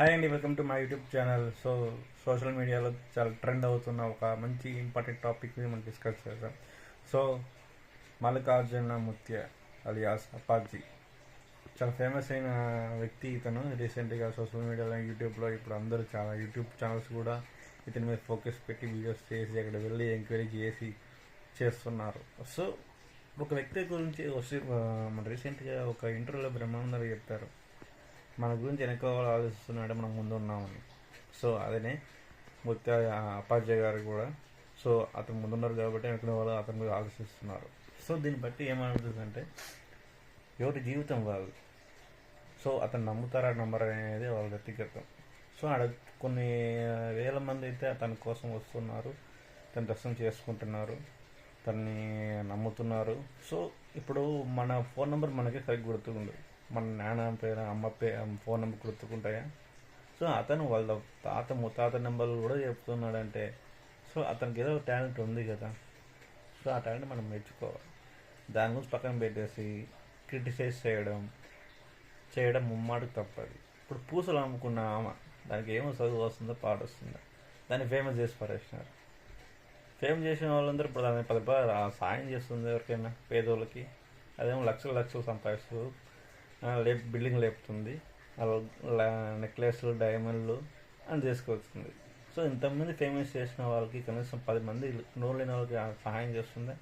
Hi అండి welcome to my YouTube channel. So social మీడియాలో చాలా ట్రెండ్ అవుతున్న ఒక మంచి ఇంపార్టెంట్ టాపిక్ మనం డిస్కస్ చేద్దాం. సో మల్లికార్జున ముత్య అలియాస్ అపాజీ చాలా ఫేమస్ అయిన వ్యక్తి ఇతను. రీసెంట్గా సోషల్ మీడియాలో యూట్యూబ్లో ఇప్పుడు అందరూ చాలా యూట్యూబ్ ఛానల్స్ కూడా ఇతని మీద ఫోకస్ పెట్టి వీడియోస్ చేసి అక్కడ వెళ్ళి ఎంక్వైరీ చేసి చేస్తున్నారు. సో ఒక వ్యక్తి గురించి వస్తే మన రీసెంట్గా ఒక ఇంటర్వ్యూలో బ్రహ్మానందరు చెప్పారు. మన గురించి వెనక వాళ్ళు ఆలోచిస్తున్నాడు మనం ముందు ఉన్నామని. సో అదనే ముఖ్య అపాధ్యాయ గారు కూడా. సో అతను ముందున్నారు కాబట్టి వెనక వాళ్ళు అతని మీద ఆలోచిస్తున్నారు. సో దీన్ని బట్టి ఏమవుతుందంటే ఎవరి జీవితం వాళ్ళు సో అతను నమ్ముతారా నమ్మరా అనేది వాళ్ళ వ్యక్తిగతం సో ఆడ కొన్ని వేల మంది అయితే అతని కోసం వస్తున్నారు తన దర్శనం చేసుకుంటున్నారు తన్ని నమ్ముతున్నారు. సో ఇప్పుడు మన ఫోన్ నెంబర్ మనకే సరిగ్గా గుర్తుకుండదు. మన నాన్న పేరు అమ్మ పేరు ఫోన్ నెంబర్ గుర్తుకుంటాయా? సో అతను వాళ్ళ తాత ముత్తాత నెంబర్లు కూడా చెప్తున్నాడంటే సో అతనికి ఏదో టాలెంట్ ఉంది కదా. సో ఆ టాలెంట్ మనం మెచ్చుకోవాలి. దాని గురించి పక్కన పెట్టేసి క్రిటిసైజ్ చేయడం చేయడం ముమ్మాటికి తప్పది. ఇప్పుడు పూసలు అమ్ముకున్న ఆమె దానికి ఏమో చదువు వస్తుందో పాట వస్తుందో దాన్ని ఫేమస్ చేసి పడేసినారు ఫేమస్ చేసిన వాళ్ళందరూ ఇప్పుడు దాన్ని పది సాయం చేస్తుంది ఎవరికైనా పేదోళ్ళకి. అదేమో లక్షలు లక్షలు సంపాదిస్తూ లేపు బిల్డింగ్ లేపుతుంది. నెక్లెస్లు డైమండ్లు అని తీసుకొస్తుంది సో ఇంతమంది ఫేమస్ చేసిన వాళ్ళకి కనీసం పది మంది నోరు లేని వాళ్ళకి సహాయం చేస్తుందా?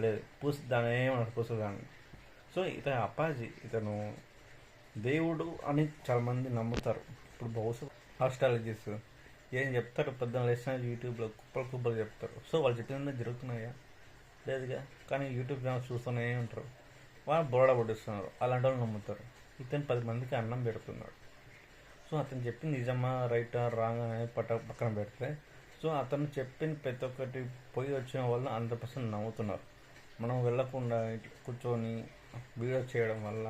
లేదు. పూసి దాని ఏమన్నా పూసలు దాన్ని. సో ఇతను అప్పాజీ. ఇతను దేవుడు అని చాలామంది నమ్ముతారు. ఇప్పుడు బహుశా ఆస్ట్రాలజీస్ ఏం చెప్తారు పొద్దున లేచిన యూట్యూబ్లో కుప్పలు కుప్పలు చెప్తారు. సో వాళ్ళు చెప్పిన జరుగుతున్నాయా? లేదుగా. కానీ యూట్యూబ్ ఛానల్స్ చూస్తూనే ఉంటారు. వాళ్ళు బోరడ పట్టిస్తున్నారు అలాంటి వాళ్ళు నమ్ముతారు ఇతను పది మందికి అన్నం పెడుతున్నాడు. సో అతను చెప్పింది నిజమా రైటా రాంగ్ అనేది పట్ట పక్కన పెడితే సో అతను చెప్పిన ప్రతి ఒక్కటి పోయి వచ్చిన వల్ల హండ్రెడ్ పర్సెంట్ నమ్ముతున్నారు. మనం వెళ్ళకుండా ఇట్లా కూర్చొని వీడియో చేయడం వల్ల.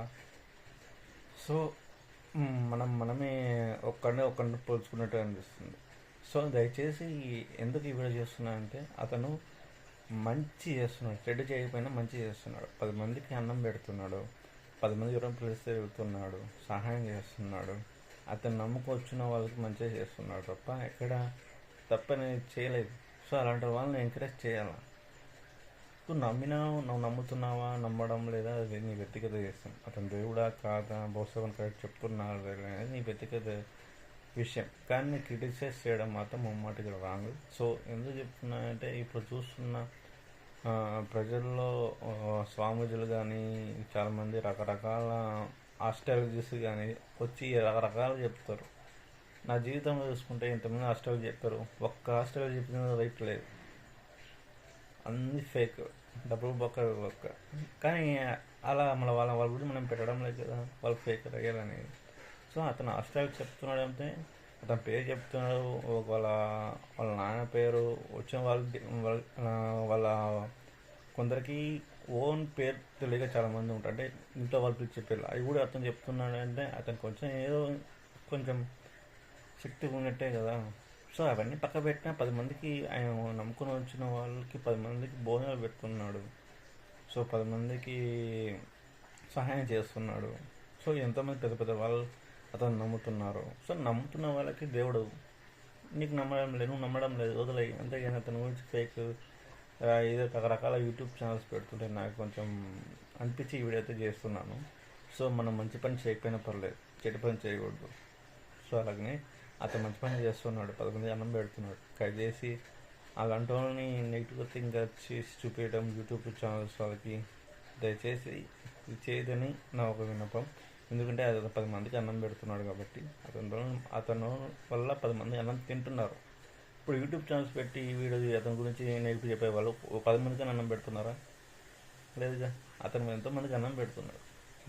సో మనం మనమే ఒక్కడిని ఒక్కడిని పోల్చుకున్నట్టు అనిపిస్తుంది. సో దయచేసి ఎందుకు ఈ వీడియో చేస్తున్నా అంటే అతను మంచి చేస్తున్నాడు. చెడ్డ చేయకపోయినా మంచి చేస్తున్నాడు. పది మందికి అన్నం పెడుతున్నాడు. పది మంది దూరం పిలిస్తే వెళ్తున్నాడు సహాయం చేస్తున్నాడు. అతను నమ్ముకొచ్చిన వాళ్ళకి మంచిగా చేస్తున్నాడు తప్ప ఎక్కడ తప్పని చేయలేదు. సో అలాంటి వాళ్ళని ఎంకరేజ్ చేయాలి? నువ్వు నమ్మినావు నువ్వు నమ్ముతున్నావా నమ్మడం లేదా అది నీ వ్యక్తిగత చేస్తాం అతను దేవుడా కాదా బహుశా కరెక్ట్ చెప్తున్నాడు అనేది నీ వ్యక్తిగత విషయం. కానీ క్రిటిసైజ్ చేయడం మాత్రం ముమ్మాటికి రాంగ్. సో ఎందుకు చెప్తున్నా అంటే ఇప్పుడు చూస్తున్న ప్రజల్లో స్వామీజులు కానీ చాలామంది రకరకాల ఆస్ట్రాలజీస్ కానీ వచ్చి రకరకాలు చెప్తారు. నా జీవితంలో చూసుకుంటే ఇంతమంది ఆస్ట్రాలజీ చెప్పారు. ఒక్క ఆస్ట్రాలజీ చెప్పిన రైట్ లేదు. అన్ని ఫేక్. డబ్బులు బొక్క బొక్క. కానీ అలా మన వాళ్ళ వాళ్ళ గురించి మనం పెట్టడం లేదు కదా. వాళ్ళు ఫేక్ రియల్ సో అతను అష్టాలు చెప్తున్నాడు అంటే అతని పేరు చెప్తున్నాడు వాళ్ళ వాళ్ళ నాన్న పేరు వచ్చిన వాళ్ళ వాళ్ళ వాళ్ళ కొందరికి ఓన్ పేరు తెలియక చాలామంది ఉంటారు. అంటే ఇంట్లో వాళ్ళు పిలిచే పేర్లు అవి కూడా అతను చెప్తున్నాడు అంటే అతను కొంచెం ఏదో కొంచెం శక్తి ఉన్నట్టే కదా. సో అవన్నీ పక్క పెట్టినా పది మందికి ఆయన నమ్ముకుని వచ్చిన వాళ్ళకి పది మందికి భోజనాలు పెడుతున్నాడు సో పది మందికి సహాయం చేస్తున్నాడు. సో ఎంతోమంది పెద్ద పెద్ద వాళ్ళు అతను నమ్ముతున్నారు. సో నమ్ముతున్న వాళ్ళకి దేవుడు నీకు నమ్మడం లేదు నువ్వు నమ్మడం లేదు వదిలేయి. అంతేగాని అతని గురించి ఫేక్ ఏదో రకరకాల యూట్యూబ్ ఛానల్స్ పెడుతుంటే నాకు కొంచెం అనిపించి ఈ వీడియో అయితే చేస్తున్నాను. సో మనం మంచి పని చేయకపోయినా పర్లేదు చెడు పని చేయకూడదు. సో అలాగనే అతను మంచి పని చేస్తున్నాడు పదకొండు అన్నం పెడుతున్నాడు. దయచేసి అలాంటి వాళ్ళని నెగిటివ్గా థింక్ చేసి చూపించడం యూట్యూబ్ ఛానల్స్ వాళ్ళకి దయచేసి ఇది చేయదని నా ఒక విన్నపం. ఎందుకంటే అది పది మందికి అన్నం పెడుతున్నాడు కాబట్టి అతను అతను వల్ల పది మంది అన్నం తింటున్నారు. ఇప్పుడు యూట్యూబ్ ఛానల్స్ పెట్టి వీడియో అతని గురించి నెగిటివ్ చెప్పే వాళ్ళు పది మందికి అన్నం పెడుతున్నారా? లేదుగా. అతను ఎంతోమందికి అన్నం పెడుతున్నాడు.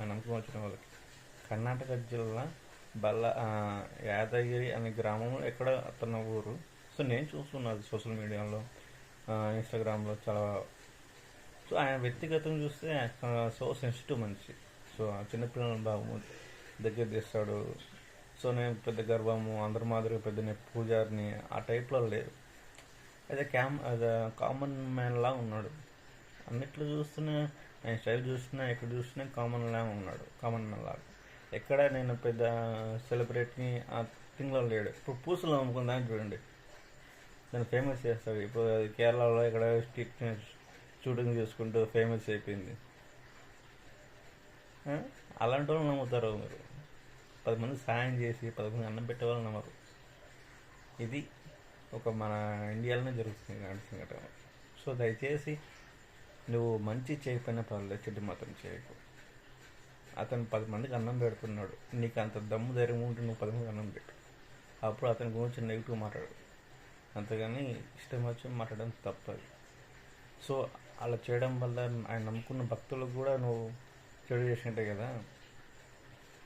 ఆ నమ్మకం వచ్చిన వాళ్ళకి. కర్ణాటక జిల్లా బల్ల యాదగిరి అనే గ్రామంలో ఎక్కడ అతను ఊరు? సో నేను చూస్తున్నాను సోషల్ మీడియాలో ఇన్స్టాగ్రామ్లో చాలా. సో ఆయన వ్యక్తిగతం చూస్తే సో సెన్సిటివ్ మనిషి. సో ఆ చిన్నపిల్లల భావము దగ్గర తీస్తాడు. సో నేను పెద్ద గర్వము అందరి మాదిరిగా పెద్ద నేను పూజారిని ఆ టైప్లో లేదు. అయితే క్యామ్ అదే కామన్ మ్యాన్లా ఉన్నాడు. అన్నిట్లో చూస్తున్నా ఆయన స్టైల్ చూస్తున్నా ఎక్కడ చూస్తున్నా కామన్లా ఉన్నాడు. కామన్ మ్యాన్ లాగా. ఎక్కడ నేను పెద్ద సెలబ్రిటీని ఆ థింగ్లో లేడు. ఇప్పుడు పూసలు అమ్ముకుందాన్ని చూడండి. దాన్ని ఫేమస్ చేస్తాడు. ఇప్పుడు కేరళలో ఇక్కడ స్ట్రీట్ షూటింగ్ చేసుకుంటూ ఫేమస్ అయిపోయింది. అలాంటి వాళ్ళు నమ్ముతారు మీరు. పది మంది సాయం చేసి పది మంది అన్నం పెట్టే వాళ్ళు నమ్మరు. ఇది ఒక మన ఇండియాలోనే జరుగుతుంది ఇలాంటి సంఘటన. సో దయచేసి నువ్వు మంచి చేయకపోయినా పర్లేదు చెడ్డు మాత్రం చేయకు. అతను పది మందికి అన్నం పెడుతున్నాడు. నీకు అంత దమ్ము ధైర్యం ఉంటే నువ్వు పది మందికి అన్నం పెట్టు. అప్పుడు అతని గురించి నెగిటివ్ మాట్లాడు. అంతేగాని ఇష్టం వచ్చి మాట్లాడడం తప్పదు. సో అలా చేయడం వల్ల ఆయన నమ్ముకున్న భక్తులకు కూడా నువ్వు చెడు చేసినట్టే కదా.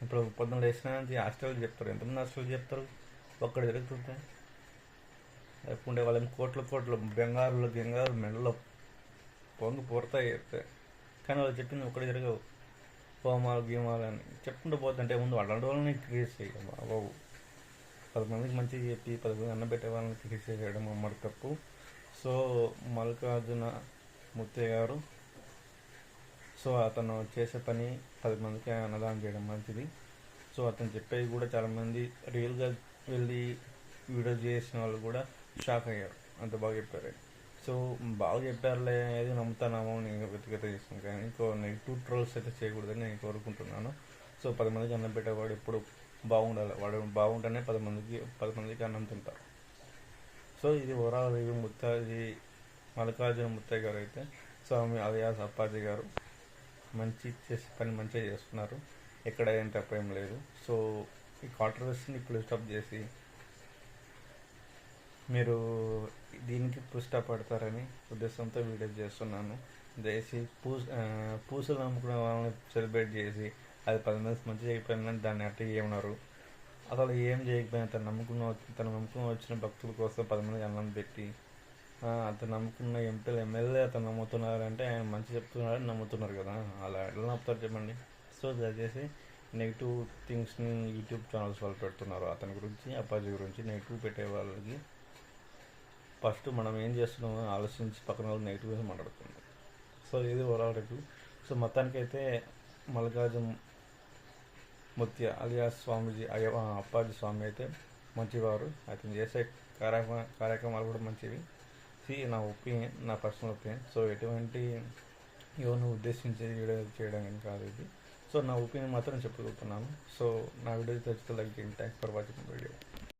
ఇప్పుడు పొద్దున్న వేసిన నుంచి హాస్టల్ చెప్తారు. ఎంతమంది హాస్టల్ చెప్తారు? ఒక్కడ జరుగుతుంటే లేకుంటే వాళ్ళని కోట్ల కోట్లు బెంగారులు గెంగారు మెడలో పొంగు పోరుతాయి చెప్తే. కానీ వాళ్ళు చెప్పింది ఒక్కడ జరగవు హోమాలు గీమాలు అని చెప్పుకుంటూ పోతుంటే ముందు అలాంటి వాళ్ళని క్రియేట్ చేయడం బాబు పది మందికి మంచిగా చెప్పి పది మంది అన్నం పెట్టే వాళ్ళని క్రియేట్ చేయడం అమ్మడి తప్పు. సో మల్లికార్జున ముత్తయ్య గారు సో అతను చేసే పని పది మందికి అన్నదానం చేయడం మంచిది. సో అతను చెప్పేది కూడా చాలామంది రియల్గా వెళ్ళి వీడియో చేసిన వాళ్ళు కూడా షాక్ అయ్యారు. అంత బాగా చెప్పారు సో బాగా చెప్పారులే ఏది నమ్ముతానామో నేను వ్యక్తిగత చేసాను కానీ ఇంకో నెగిటివ్ ట్రోల్స్ అయితే చేయకూడదని నేను కోరుకుంటున్నాను. సో పది మందికి అన్నం పెట్టేవాడు ఎప్పుడు బాగుండాలి. వాడు బాగుంటేనే పది మందికి పది మందికి అన్నం తింటారు సో ఇది ఓవరాల్ రివ్యూ ముత్తాజీ మల్లికార్జున ముత్తయ్య గారు అయితే స్వామి అలియాస్ అప్పాజీ గారు మంచి చేసే పని మంచిగా చేస్తున్నారు. ఎక్కడ ఏం తప్పేం లేదు. సో ఈ కాంట్రవర్సీని ఇప్పుడు స్టాప్ చేసి మీరు దీనికి పుష్టపడతారని పడతారని ఉద్దేశంతో వీడియో చేస్తున్నాను. దయచేసి పూస పూసలు నమ్ముకునే వాళ్ళని సెలబ్రేట్ చేసి అది పది మంది మంచి చేయకపోయిందని దాన్ని అట్ట ఏమన్నారు. అసలు ఏం చేయకపోయినా తను నమ్ముకున్న తను నమ్ముకుని వచ్చిన భక్తుల కోసం పది మంది అన్నం పెట్టి అతను నమ్ముకున్న ఎంపీలు ఎమ్మెల్యే అతను నమ్ముతున్నారు అంటే ఆయన మంచి చెప్తున్నారని నమ్ముతున్నారు కదా. అలా ఎట్లా నమ్ముతారు చెప్పండి. సో దయచేసి నెగిటివ్ థింగ్స్ని యూట్యూబ్ ఛానల్స్ వాళ్ళు పెడుతున్నారు. అతని గురించి అప్పాజీ గురించి నెగిటివ్ పెట్టే వాళ్ళకి ఫస్ట్ మనం ఏం చేస్తున్నామో ఆలోచించి పక్కన వాళ్ళు నెగిటివ్గా మాట్లాడుతుంది సో ఇది ఓవరాల్ రివ్యూ. సో మొత్తానికైతే మల్లికార్జున ముత్య అలియాస్ స్వామీజీ అయ్య అప్పాజీ స్వామి అయితే మంచివారు. అతను చేసే కార్యక్రమ కార్యక్రమాలు కూడా మంచివి. ఇది నా ఒపీనియన్ నా పర్సనల్ ఒపీనియన్ సో ఎటువంటి ఎవరిని ఉద్దేశించి వీడియో చేయడం ఏం కాదు ఇది. సో నా ఒపీనియన్ మాత్రం చెప్పగలుగుతున్నాను సో నా వీడియో తెచ్చుకోలేక థ్యాంక్స్ ఫర్ వాచింగ్ వీడియో.